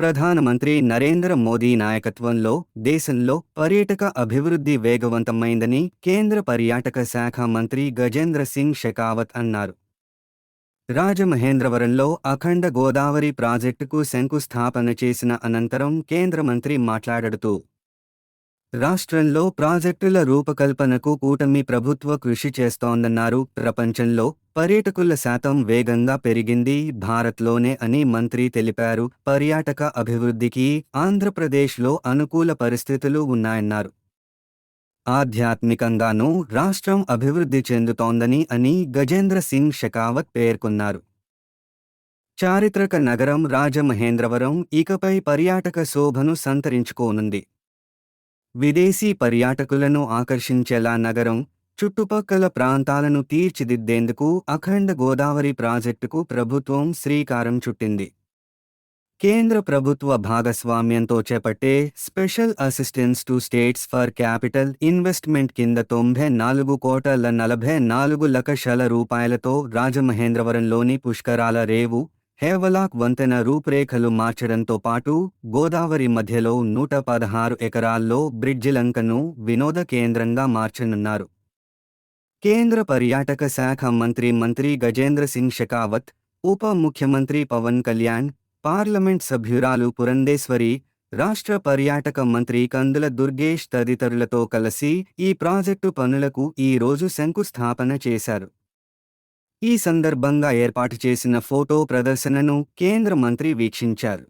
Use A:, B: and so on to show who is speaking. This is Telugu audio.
A: ప్రధానమంత్రి నరేంద్ర మోదీ నాయకత్వంలో దేశంలో పర్యాటక అభివృద్ధి వేగవంతమైందని కేంద్ర పర్యాటక శాఖ మంత్రి గజేంద్ర సింగ్ షెకావత్ అన్నారు. రాజమహేంద్రవరంలో అఖండ గోదావరి ప్రాజెక్టుకు శంకుస్థాపన చేసిన అనంతరం కేంద్ర మంత్రి మాట్లాడుతూ రాష్ట్రంలో ప్రాజెక్టుల రూపకల్పనకు కూటమి ప్రభుత్వ కృషి చేస్తోందన్నారు. ప్రపంచంలో పర్యాటకుల శాతం వేగంగా పెరిగింది. భారత్లోనే అని మంత్రి తెలిపారు. పర్యాటక అభివృద్ధికి ఆంధ్రప్రదేశ్లో అనుకూల పరిస్థితులు ఉన్నాయన్నారు. ఆధ్యాత్మికంగానూ రాష్ట్రం అభివృద్ధి చెందుతోందని అని గజేంద్ర సింగ్ షెకావత్ పేర్కొన్నారు. చారిత్రక నగరం రాజమహేంద్రవరం ఇకపై పర్యాటక శోభను సంతరించుకోనుంది. విదేశీ పర్యాటకులను ఆకర్షించేలా నగరం చుట్టుపక్కల ప్రాంతాలను తీర్చిదిద్దేందుకు అఖండ గోదావరి ప్రాజెక్టుకు ప్రభుత్వం శ్రీకారం చుట్టింది. కేంద్ర ప్రభుత్వ భాగస్వామ్యంతో చేపట్టే special assistance to states for capital investment కింద తొంభై నాలుగు కోటల నలభై నాలుగు లక్షల రూపాయలతో రాజమహేంద్రవరంలోని పుష్కరాల రేవు హేవలాక్ వంతెన రూపురేఖలు మార్చడంతో పాటు గోదావరి మధ్యలో నూట పదహారు ఎకరాల్లో బ్రిడ్జిలంకను వినోద కేంద్రంగా మార్చనున్నారు. కేంద్ర పర్యాటక శాఖ మంత్రి మంత్రి గజేంద్ర సింగ్ షెకావత్ ఉప ముఖ్యమంత్రి పవన్ కళ్యాణ్ పార్లమెంట్ సభ్యురాలు పురంధేశ్వరి రాష్ట్ర పర్యాటక మంత్రి కందుల దుర్గేష్ తదితరులతో కలిసి ఈ ప్రాజెక్టు పనులకు ఈ రోజు శంకుస్థాపన చేశారు. ఈ సందర్భంగా ఏర్పాటు చేసిన ఫోటో ప్రదర్శనను కేంద్ర మంత్రి వీక్షించారు.